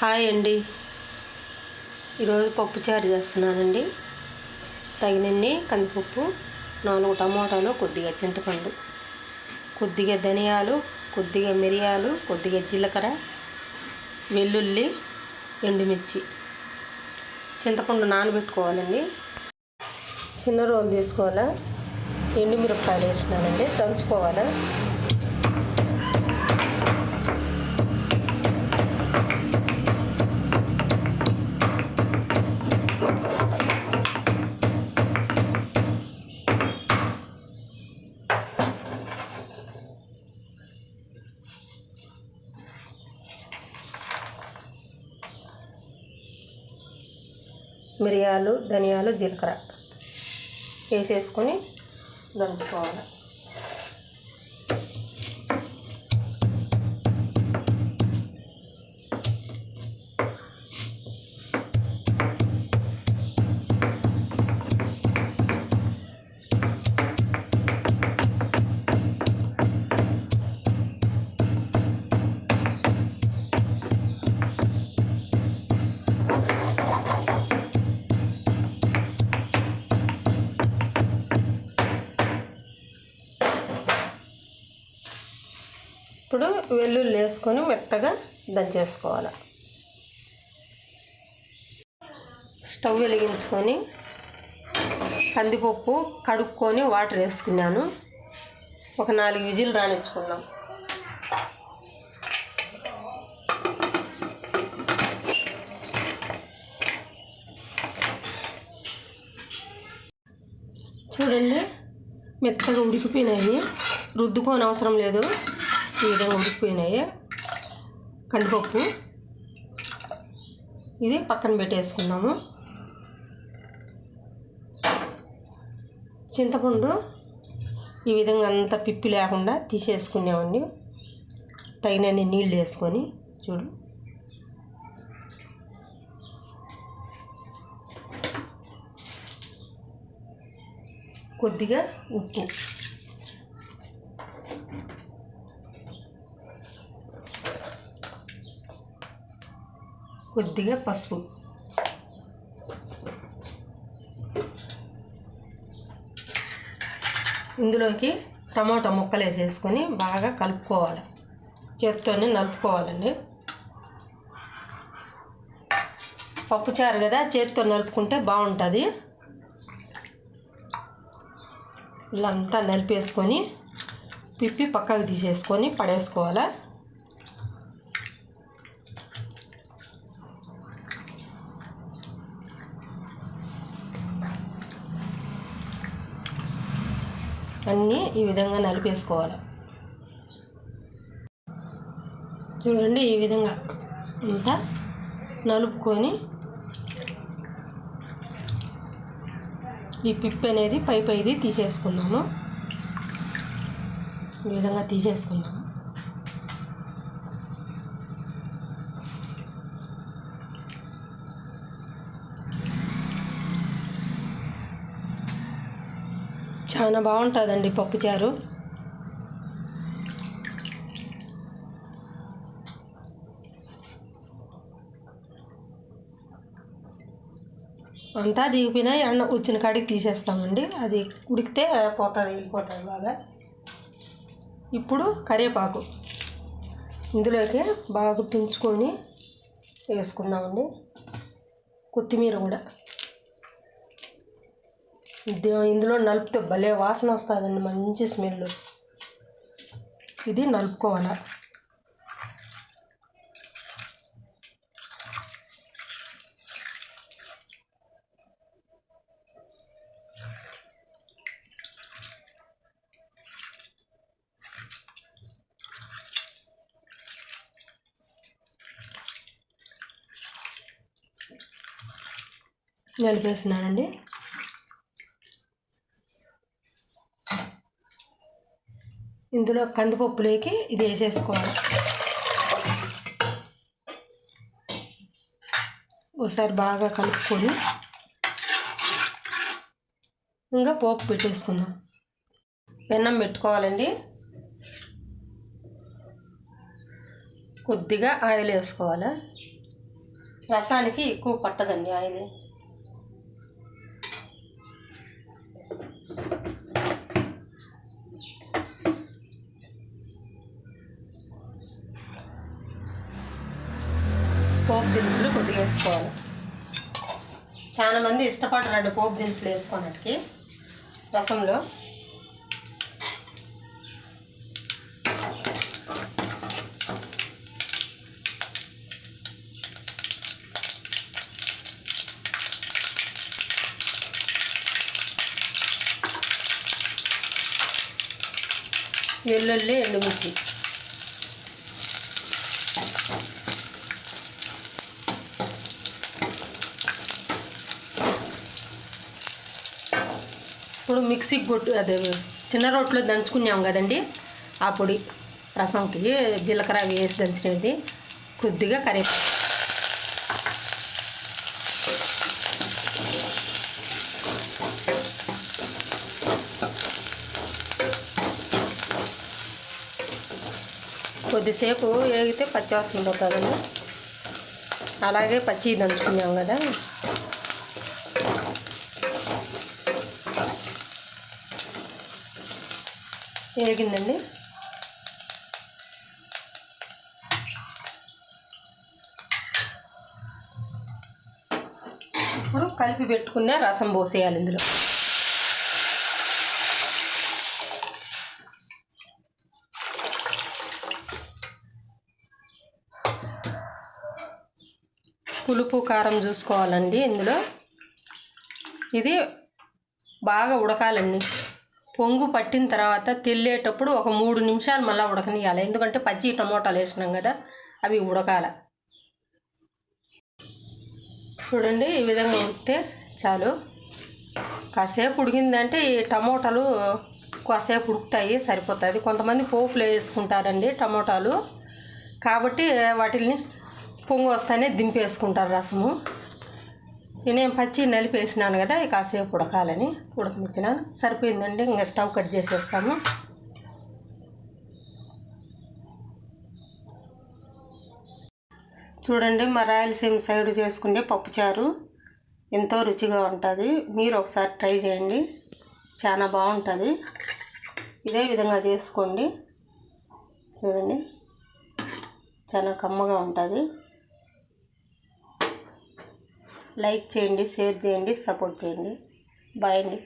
Hi అండి. ఈరోజు పప్పుచారు చేస్తున్నానండి. తగినన్ని కందిపప్పు నాలుగు టమోటాలు కొద్దిగా చింతపండు కొద్దిగా ధనియాలు కొద్దిగా మిరియాలు కొద్దిగా జీలకర్ర వెల్లుల్లి ఎండుమిర్చి. చింతపండు నానబెట్టుకోవాలండి. చిన్న రోలు తీసుకోవాలా? ఎండుమిరపకాయలు వేసినానండి. దంచుకోవాలా? మిరియాలు ధనియాలు జీలకర్ర వేసేసుకొని దంచుకోవాలి. వేసుకొని మెత్తగా దంచేసుకోవాలి స్టవ్ వెలిగించుకొని కందిపప్పు కడుక్కొని వాటర్ వేసుకున్నాను. ఒక నాలుగు విజిల్ రానిచ్చుకుందాం. చూడండి మెత్తగా ఉడికిపోయినాయి. రుద్దుకోని అవసరం లేదు. ఈ విధంగా ఉడికిపోయినాయి. కందిపప్పు. ఇది పక్కన పెట్టేసుకుందాము. చింతపండు ఈ విధంగా అంతా పిప్పి లేకుండా తీసేసుకున్నామండి తగినన్ని నీళ్ళు వేసుకొని చూడు. కొద్దిగా ఉప్పు. కొద్దిగా పసుపు. ఇందులోకి టమాటా ముక్కలు వేసేసుకొని బాగా కలుపుకోవాలి. చేత్తోనే నలుపుకోవాలండి. పప్పుచారు కదా చేతితో నలుపుకుంటే బాగుంటుంది. ఇలా అంతా నలిపేసుకొని పిప్పి పక్కకు తీసేసుకొని పడేసుకోవాలి. అన్నీ ఈ విధంగా నలిపేసుకోవాలి. చూడండి ఈ విధంగా అంతా నలుపుకొని ఈ పిప్ అనేది పై పైది తీసేసుకున్నాము ఈ విధంగా తీసేసుకున్నాము చాలా బాగుంటుందండి పప్పుచారు. అంతా దిగిపోయినా ఎండ వచ్చిన కాడికి తీసేస్తామండి. అది ఉడికితే పోతుంది వెళ్ళిపోతుంది బాగా. ఇప్పుడు కరివేపాకు. ఇందులోకి బాగా తుంచుకొని వేసుకుందామండి. కొత్తిమీర కూడా. ఇందులో నలిపితే భలే వాసన వస్తుందండి మంచి స్మెల్ ఇది నలుపుకోవాలి నలిపేసినానండి ఇందులో కందిపప్పులోకి ఇది వేసేసుకోవాలి. ఒకసారి బాగా కలుపుకొని ఇంకా పోపు పెట్టేసుకుందాం. పెన్నం పెట్టుకోవాలండి. కొద్దిగా ఆయిల్ వేసుకోవాలి? రసానికి ఎక్కువ పట్టదండి ఆయిల్. పోపు దినుసులు కొద్దిగా వేసుకోవాలి. చాలా మంది ఇష్టపడరండి పోపు దినుసులు వేసుకోనట్టుకి రసంలో. వెల్లుల్లి ఎండుమిర్చి. ఇప్పుడు మిక్సీకి కొట్టు అదే చిన్న రోట్లో దంచుకున్నాం కదండి. ఆ పొడి రసంకి జీలకర్ర వేసి దంచినది. కొద్దిగా కరివేపాకు కొద్దిసేపు వేగితే పచ్చి వాసన పోతుందండి అలాగే పచ్చి దంచుకున్నాం కదా. వేగిందండి ఇప్పుడు కలిపి పెట్టుకున్న రసం పోసేయాలి ఇందులో. పులుపు కారం చూసుకోవాలండి ఇందులో. ఇది బాగా ఉడకాలండి. పొంగు పట్టిన తర్వాత తెల్లేటప్పుడు ఒక మూడు నిమిషాలు మళ్ళీ ఉడకనియాలి ఎందుకంటే పచ్చి టమోటాలు వేసినాం కదా అవి ఉడకాల. చూడండి ఈ విధంగా ఉడికితే చాలు. కాసేపు ఉడికిందంటే ఈ టమోటాలు కాసేపు ఉడుకుతాయి సరిపోతుంది కొంతమంది పోపులు వేసుకుంటారండి టమోటాలు. కాబట్టి వాటిని పొంగు వస్తానే దింపేసుకుంటారు రసము. నేను పచ్చి నలిపేసినాను కదా ఇక కాసేపు ఉడకాలని. ఉడకనిచ్చినాను. సరిపోయిందండి ఇంకా స్టవ్ కట్ చేసేస్తాము. చూడండి మా రాయలసీమ సైడ్ చేసుకుంటే పప్పుచారు ఎంతో రుచిగా ఉంటుంది. మీరు ఒకసారి ట్రై చేయండి. చాలా బాగుంటుంది. ఇదే విధంగా చేసుకోండి. చూడండి చాలా కమ్మగా ఉంటుంది. లైక్ చేయండి షేర్ చేయండి సపోర్ట్ చేయండి. బాయ్ అండి.